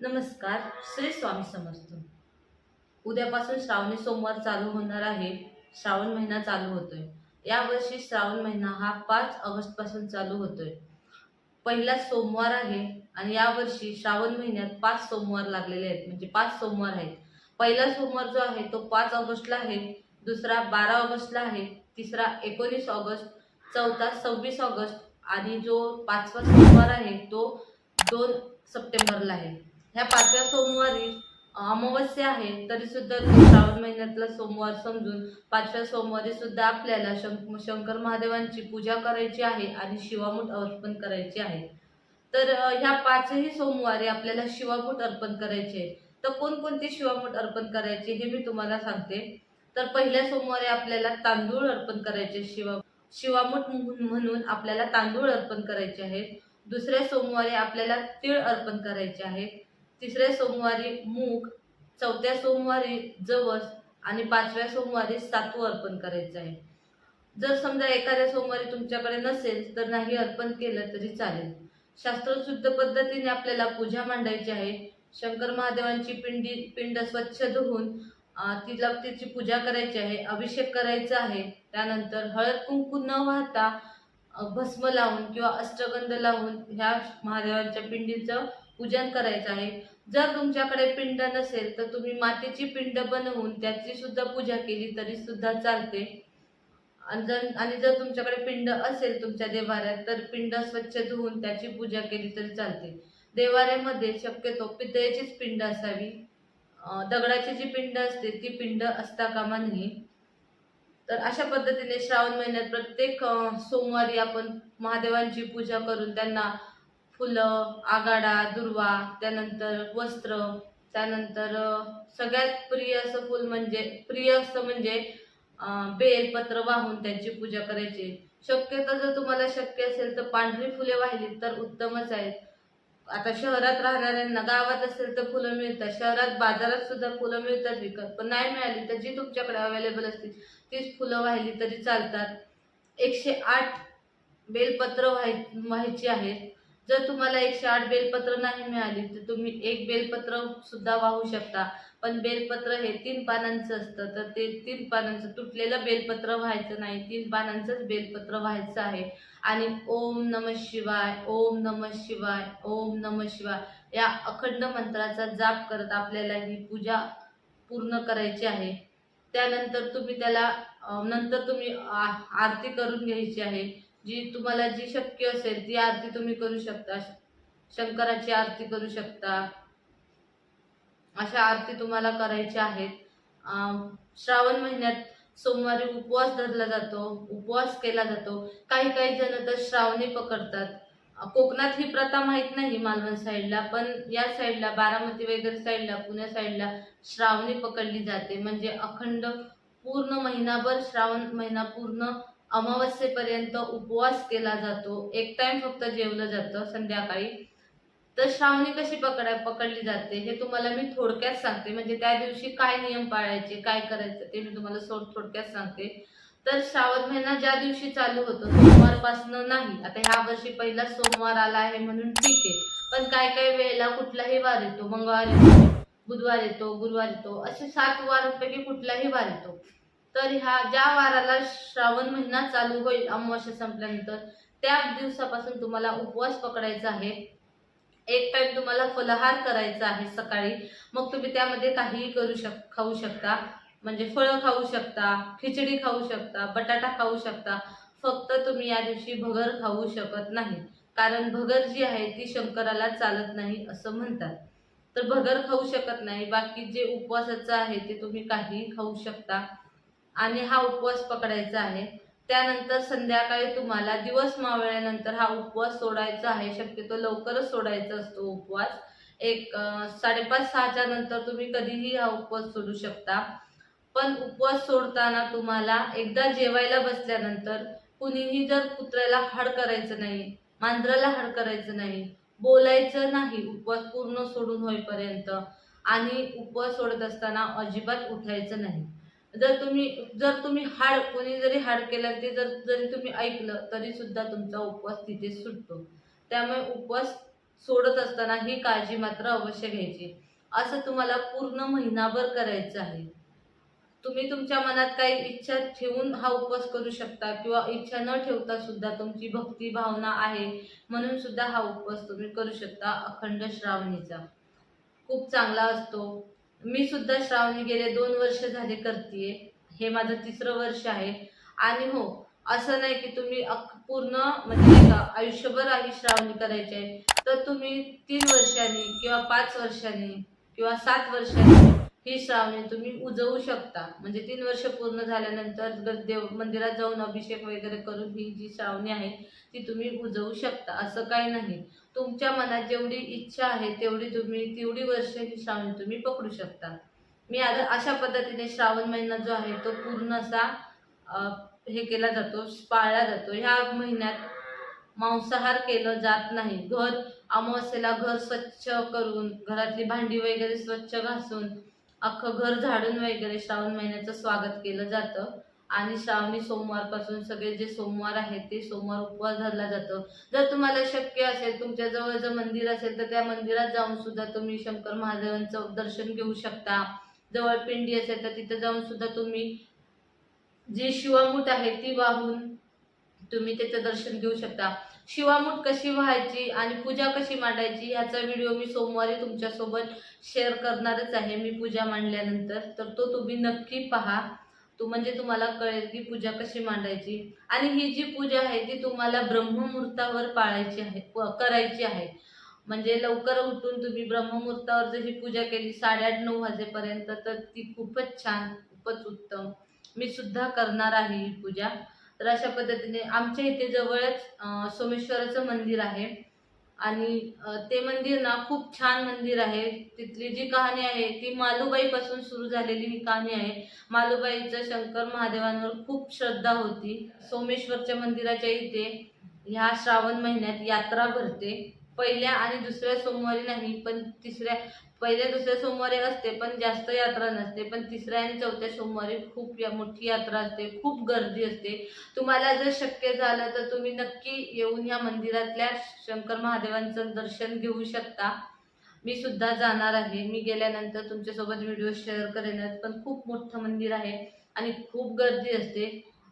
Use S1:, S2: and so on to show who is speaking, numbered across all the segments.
S1: नमस्कार श्री स्वामी समर्थ उद्यापासून श्रावणी सोमवार चालू होणार आहे. श्रावण महिना चालू होतोय. यावर्षी श्रावण महिना हा पाच ऑगस्टपासून चालू होतोय. पहिला सोमवार आहे आणि यावर्षी श्रावण महिन्यात पाच सोमवार लागलेले आहेत. म्हणजे पाच सोमवार आहेत. पहिला सोमवार जो आहे तो पाच ऑगस्टला आहे. दुसरा बारा ऑगस्टला आहे. तिसरा एकोणीस ऑगस्ट. चौथा सव्वीस ऑगस्ट. आणि जो पाचवा सोमवार आहे तो दोन सप्टेंबरला आहे. ह्या पाचव्या सोमवारी अमावस्या आहे तरी सुद्धा श्रावण महिन्यातला सोमवार समजून पाचव्या सोमवारी सुद्धा आपल्याला शं- शंकर महादेवांची पूजा करायची आहे आणि शिवामूठ अर्पण करायची आहे. तर ह्या पाचही सोमवारी आपल्याला शिवामूठ अर्पण करायचे आहे. तर कोणकोणते शिवामूठ अर्पण करायचे हे मी तुम्हाला सांगते. तर पहिल्या सोमवारी आपल्याला तांदूळ अर्पण करायचे शिवा शिवामूठ म्हणून म्हणून आपल्याला तांदूळ अर्पण करायचे आहेत दुसऱ्या सोमवारी आपल्याला तीळ अर्पण करायचे आहेत तिसऱ्या सोमवारी मूग चौथ्या सोमवारी जवस आणि पाचव्या सोमवारी सातू अर्पण करायचं आहे. जर समजा एखाद्या सोमवारी तुमच्याकडे नसेल तर नाही अर्पण केलं तरी चालेल. शास्त्रशुद्ध पद्धतीने आपल्याला पूजा मांडायची आहे. शंकर महादेवांची पिंडी पिंड स्वच्छ धुवून तिला तिची पूजा करायची आहे अभिषेक करायचा आहे. त्यानंतर हळद कुंकू न वाहता भस्म लावून किंवा अष्टगंध लावून ह्या महादेवांच्या पिंडीचं पूजन करायचं आहे. जर तुमच्याकडे पिंड नसेल तर तुम्ही मातीची पिंड बनवून त्याची सुद्धा पूजा केली तरी सुद्धा चालते. आणि जर आणि जर तुमच्याकडे पिंड असेल तुमच्या देवाऱ्यात तर पिंड स्वच्छ धुवून त्याची पूजा केली तरी चालते. देवाऱ्यामध्ये शक्यतो पितळेचीच पिंड असावी. दगडाची जी पिंड असते ती पिंड असता कामा नये. तर अशा पद्धतीने श्रावण महिन्यात प्रत्येक सोमवारी आपण महादेवांची पूजा करून त्यांना फुलं आगाडा दुर्वा त्यानंतर वस्त्र त्यानंतर सगळ्यात प्रिय असं फुल म्हणजे प्रिय असं म्हणजे बेलपत्र वाहून त्यांची पूजा करायची. शक्यतो जर तुम्हाला शक्य असेल तर पांढरी फुले वाहिली तर उत्तमच आहेत. आता शहरात राहणाऱ्यांना गावात असेल तर फुलं मिळतात. शहरात बाजारात सुद्धा फुलं मिळतात विकत. पण नाही मिळाली तर जी तुमच्याकडे अवेलेबल असतील तीच फुलं वाहिली तरी चालतात. एकशे आठ बेलपत्र व्हाय व्हायची आहेत. जर तुम्हाला एकशे आठ बेलपत्र नाही मिळाली तर तुम्ही एक बेलपत्र सुद्धा वाहू शकता. पण बेलपत्र हे तीन पानांचं असतं तर ते तीन पानांचं तुटलेलं बेलपत्र व्हायचं नाही. तीन पानांचंच बेलपत्र व्हायचं आहे. आणि ओम नम शिवाय ओम नम शिवाय ओम नम शिवाय या अखंड मंत्राचा जाप करत आपल्याला ही पूजा पूर्ण करायची आहे. त्यानंतर तुम्ही त्याला नंतर तुम्ही आ- आरती करून घ्यायची आहे. जी तुम्हाला जी शक्य असेल ती आरती तुम्ही करू शकता. शंकराची आरती करू शकता. अशा आरती तुम्हाला करायच्या आहेत. श्रावण महिन्यात सोमवारी उपवास धरला जातो उपवास केला जातो. काही काही जण तर श्रावणी पकडतात. कोकणात ही प्रथा माहीत नाही मालवण साईडला पण या साईडला बारामती वगैरे साईडला पुण्या साईडला श्रावणी पकडली जाते. म्हणजे अखंड पूर्ण महिनाभर श्रावण महिना पूर्ण अमावस्येपर्यंत उपवास केला जातो. एक टाइम फक्त जेवलं जातं संध्याकाळी. तर श्रावणी कशी पकड पकडली जाते हे तुम्हाला मी थोडक्यात सांगते. म्हणजे त्या दिवशी काय नियम पाळायचे काय करायचं ते मी तुम्हाला सोड थोडक्यात सांगते. तर श्रावण महिना ज्या दिवशी चालू होतो सोमवारपासनं नाही. आता ह्या वर्षी पहिला सोमवार आला आहे म्हणून ठीक आहे. पण काय काय वेळेला कुठलाही वार येतो मंगळवार येतो बुधवार येतो गुरुवार येतो असे सात वारांपैकी कुठलाही वार येतो. तर ह्या ज्या वाराला श्रावण महिना चालू होईल अमावस्या संपल्यानंतर त्या दिवसापासून तुम्हाला उपवास पकडायचा आहे. एक टाइम तुम्हाला फलहार करायचा आहे सकाळी. मग तुम्ही त्यामध्ये काहीही करू शक खाऊ शकता. म्हणजे फळं खाऊ शकता खिचडी खाऊ शकता बटाटा खाऊ शकता. फक्त तुम्ही या दिवशी भगर खाऊ शकत नाही. कारण भगर जी आहे ती शंकराला चालत नाही असं म्हणतात. तर भगर खाऊ शकत नाही. बाकी जे उपवासाचं आहे ते तुम्ही काहीही खाऊ शकता. आणि हा उपवास पकडायचा आहे. त्यानंतर संध्याकाळी तुम्हाला दिवस मावळल्यानंतर हा उपवास सोडायचा आहे. शक्यतो लवकरच सोडायचा असतो उपवास. एक साडेपाच सहाच्या नंतर तुम्ही कधीही हा उपवास सोडू शकता. पण उपवास सोडताना तुम्हाला एकदा जेवायला बसल्यानंतर कुणीही जर कुत्र्याला हाड करायचं नाही मांजराला हाड करायचं नाही बोलायचं नाही उपवास पूर्ण सोडून होईपर्यंत आणि उपवास सोडत असताना अजिबात उठायचं नाही. जर तुम्ही जर तुम्ही हाड कोणी जरी हाड केलं ते जर जरी तुम्ही ऐकलं तरी सुद्धा तुमचा उपवास तिथे सुटतो. त्यामुळे उपवास सोडत असताना ही काळजी मात्र अवश्य घ्यायची. असं तुम्हाला पूर्ण महिनाभर करायचं आहे. तुम्ही तुमच्या मनात काही इच्छा ठेवून हा उपवास करू शकता किंवा इच्छा न ठेवता सुद्धा तुमची भक्ती भावना आहे म्हणून सुद्धा हा उपवास तुम्ही करू शकता अखंड श्रावणीचा. खूप चांगला असतो. मी सुद्धा श्रावणी गेले दोन वर्ष झाले करते हे माझं तिसरं वर्ष आहे. आणि हो असं नाही की तुम्ही अख- पूर्ण म्हणजे का आयुष्यभर आधी श्रावणी करायची आहे. तर तुम्ही तीन वर्षांनी किंवा पाच वर्षांनी किंवा सात वर्षांनी ही श्रावणी तुम्ही उजवू शकता. म्हणजे तीन वर्ष पूर्ण झाल्यानंतर ग- देव मंदिरात जाऊन अभिषेक वगैरे करून ही जी श्रावणी आहे ती तुम्ही उजवू शकता. असं काही नाही. तुमच्या मनात जेवढी इच्छा आहे तेवढी तुम्ही तेवढी वर्ष ही श्रावणी तुम्ही पकडू शकता. मी आज अशा पद्धतीने श्रावण महिना जो आहे तो पूर्ण असा हे केला जातो पाळला जातो. ह्या महिन्यात मांसाहार केलं जात नाही. घर अमावस्येला घर स्वच्छ करून घरातली भांडी वगैरे स्वच्छ घासून अख्खं घर झाडून वगैरे श्रावण महिन्याचं स्वागत केलं जातं. आणि श्रावणी सोमवारपासून सगळे जे सोमवार आहेत ते सोमवार उपवास धरला जातो. जर तुम्हाला शक्य असेल तुमच्या जवळ जर मंदिर असेल तर त्या मंदिरात जाऊन सुद्धा तुम्ही शंकर महादेवांचं दर्शन घेऊ शकता. जवळ पिंडी असेल तर तिथं जाऊन सुद्धा तुम्ही जी शिवामूठ आहे ती वाहून तुम्ही त्याचं दर्शन घेऊ शकता. शिवामूठ कशी व्हायची आणि पूजा कशी मांडायची ह्याचा व्हिडिओ मी सोमवारी तुमच्यासोबत शेअर करणारच आहे. मी पूजा मांडल्यानंतर तर तो तुम्ही नक्की पहा. तो म्हणजे तुम्हाला कळेल की पूजा कशी मांडायची. आणि ही जी पूजा आहे ती तुम्हाला ब्रह्ममुहूर्तावर पाळायची आहे करायची आहे. म्हणजे लवकर उठून तुम्ही ब्रह्ममुहूर्तावर जर ही पूजा केली साडेआठ नऊ वाजेपर्यंत तर ती खूपच छान खूपच उत्तम. मी सुद्धा करणार आहे ही पूजा. तर अशा पद्धतीने आमच्या इथे जवळच सोमेश्वराचं मंदिर आहे. आणि ते मंदिर ना खूप छान मंदिर आहे. तिथली जी कहाणी आहे ती मालुबाईपासून सुरू झालेली ही कहाणी आहे. मालुबाईचं शंकर महादेवांवर खूप श्रद्धा होती. सोमेश्वरच्या मंदिराच्या इथे ह्या श्रावण महिन्यात यात्रा भरते. पहिल्या आणि दुसऱ्या सोमवारी नाही पण तिसऱ्या पहिल्या दुसऱ्या सोमवारी असते पण जास्त यात्रा नसते. पण तिसऱ्या आणि चौथ्या सोमवारी खूप या मोठी यात्रा असते खूप गर्दी असते. तुम्हाला जर शक्य झालं तर तुम्ही नक्की येऊन या मंदिरातल्या शंकर महादेवांचं दर्शन घेऊ शकता. मी सुद्धा जाणार आहे. मी गेल्यानंतर तुमच्यासोबत व्हिडिओ शेअर करेनच पण खूप मोठं मंदिर आहे आणि खूप गर्दी असते.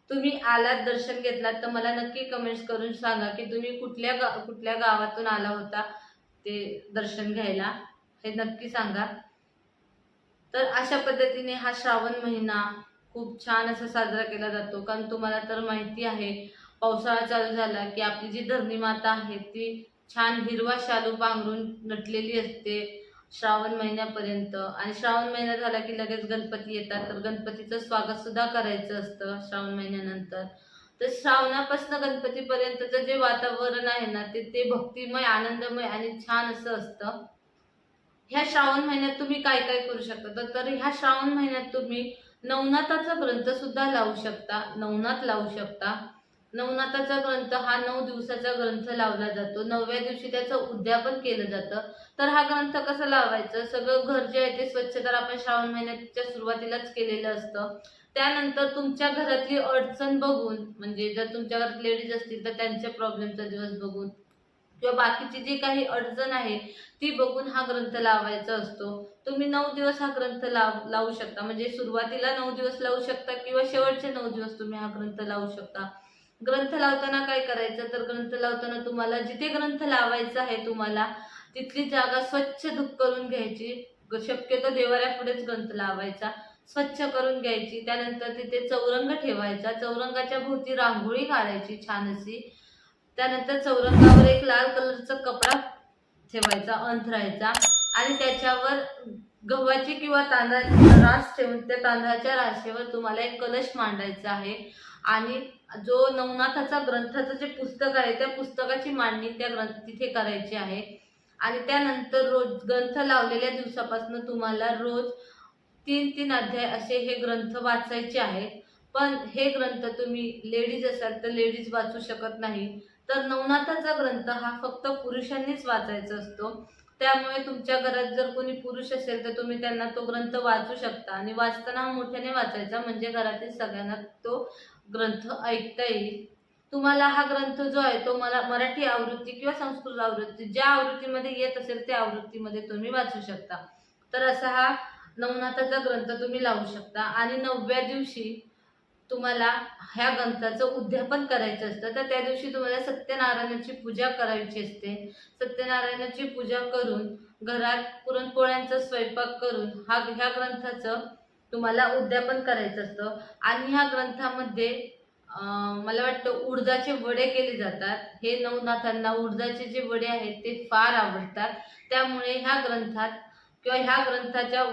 S1: तुम्ही आलात दर्शन घेतलात तर मला नक्की कमेंट्स करून सांगा की तुम्ही कुठल्या गा कुठल्या गावातून आला होता ते दर्शन घ्यायला हे नक्की सांगा. तर अशा पद्धतीने हा श्रावण महिना खूप छान असा साजरा केला जातो. कारण तुम्हाला तर माहिती आहे पावसाळा चालू झाला की आपली जी धरणी माता आहे ती छान हिरवा शालू पांघरून नटलेली असते. श्रावण महिन्यापर्यंत. आणि श्रावण महिना झाला की लगेच गणपती येतात. तर गणपतीचं स्वागत सुद्धा करायचं असतं श्रावण महिन्यानंतर. तर श्रावणापासून गणपतीपर्यंतचं जे वातावरण आहे ना ते ते भक्तिमय आनंदमय आणि छान असं असतं. ह्या श्रावण महिन्यात तुम्ही काय काय करू शकता? तर- ह्या श्रावण महिन्यात तुम्ही नवनाथाचा ग्रंथ सुद्धा लावू शकता. नवनाथ लावू शकता. नवनाथाचा ग्रंथ हा नऊ दिवसाचा ग्रंथ लावला जातो. नवव्या दिवशी त्याचं उद्यापन केलं जातं. तर हा ग्रंथ कसा लावायचं? सगळं घर जे आहे ते स्वच्छ तर आपण श्रावण महिन्याच्या सुरुवातीलाच केलेलं असतं. त्यानंतर तुमच्या घरातली अडचण बघून म्हणजे जर तुमच्या घरात लेडीज असतील तर त्यांच्या प्रॉब्लेमचा दिवस बघून किंवा बाकीची जी काही अडचण आहे ती बघून हा ग्रंथ लावायचा असतो. तुम्ही नऊ दिवस हा ग्रंथ लाव लावू शकता. म्हणजे सुरुवातीला नऊ दिवस लावू शकता किंवा शेवटचे नऊ दिवस तुम्ही हा ग्रंथ लावू शकता. ग्रंथ लावताना काय करायचं? तर ग्रंथ लावताना तुम्हाला जिथे ग्रंथ लावायचा आहे तुम्हाला तिथली जागा स्वच्छ धुप करून घ्यायची. ग- शक्यतो देवाऱ्यापुढेच ग्रंथ लावायचा. स्वच्छ करून घ्यायची. त्यानंतर तिथे चौरंग ठेवायचा. चौरंगाच्या भोवती रांगोळी काढायची छान अशी त्यानंतर चौरंगावर एक लाल कलरचा कपडा ठेवायचा अंथरायचा. आणि त्याच्यावर गव्हाची किंवा तांदळाची रास ठेवून त्या तांदळाच्या राशीवर तुम्हाला एक कलश मांडायचा आहे. आणि जो नवनाथाचा ग्रंथाचं जे पुस्तक आहे त्या पुस्तकाची मांडणी त्या ग्रंथ तिथे करायची आहे. आणि त्यानंतर रोज ग्रंथ लावलेल्या दिवसापासून तुम्हाला रोज तीन तीन अध्याय असे हे ग्रंथ वाचायचे आहेत. पण हे ग्रंथ तुम्ही लेडीज असाल तर लेडीज वाचू शकत नाही. तर नवनाथाचा ग्रंथ हा फक्त पुरुषांनीच वाचायचा असतो. त्यामुळे तुमच्या घरात जर कोणी पुरुष असेल तर तुम्ही त्यांना तो ग्रंथ वाचू शकता. आणि वाचताना मोठ्याने वाचायचा म्हणजे घरातील सगळ्यांना तो ग्रंथ ऐकता येईल. तुम्हाला हा ग्रंथ जो आहे तो मला मराठी आवृत्ती किंवा संस्कृत आवृत्ती ज्या आवृत्तीमध्ये येत असेल त्या आवृत्तीमध्ये तुम्ही वाचू शकता. तर असा हा नवनाथाचा ग्रंथ तुम्ही लावू शकता. आणि नवव्या दिवशी तुम्हाला ह्या ग्रंथाचं उद्यापन करायचं असतं तर त्या दिवशी तुम्हाला सत्यनारायणाची पूजा करायची असते. सत्यनारायणाची पूजा करून घरात पुरणपोळ्यांचा स्वयंपाक करून हा ह्या ग्रंथाचं तुम्हाला उद्यापन करायचं असतं. आणि ह्या ग्रंथामध्ये मला वाटतं उडदाचे वडे केले जातात. हे नवनाथांना उडदाचे जे वडे आहेत ते फार आवडतात. त्यामुळे ह्या ग्रंथात किंवा ह्या ग्रंथाच्या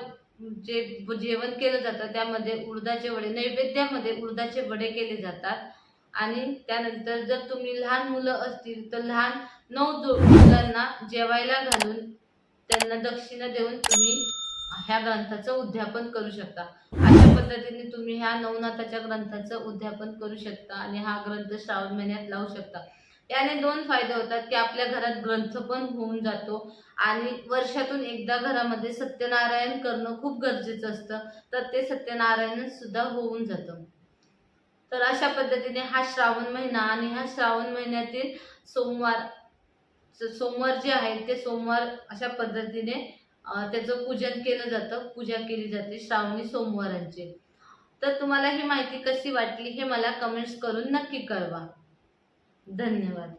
S1: जे जेवण केलं जातं त्यामध्ये उडदाचे वडे नैवेद्यामध्ये उडदाचे वडे केले जातात. आणि त्यानंतर जर तुम्ही लहान मुलं असतील तर लहान नऊ जो मुलांना जेवायला घालून त्यांना दक्षिणा देऊन तुम्ही ह्या ग्रंथाचं उद्यापन करू शकता. अशा पद्धतीने तुम्ही ह्या नवनाथाच्या ग्रंथाचं उद्यापन करू शकता आणि हा ग्रंथ श्रावण महिन्यात लावू शकता. याने दोन फायदे होतात की आपल्या घरात ग्रंथ पण होऊन जातो आणि वर्षातून एकदा घरामध्ये सत्यनारायण करणं खूप गरजेचं असतं तर ते सत्यनारायण सुद्धा होऊन जातं. तर अशा पद्धतीने हा श्रावण महिना आणि ह्या श्रावण महिन्यातील सोमवार सोमवार जे आहेत ते सोमवार अशा पद्धतीने त्याचं पूजन केलं जातं पूजा केली जाते श्रावणी सोमवारांची. तर तुम्हाला ही माहिती कशी वाटली हे मला कमेंट्स करून नक्की कळवा. धन्यवाद